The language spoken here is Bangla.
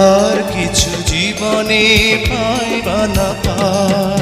আর কিছু জীবনে পাইবা না পাই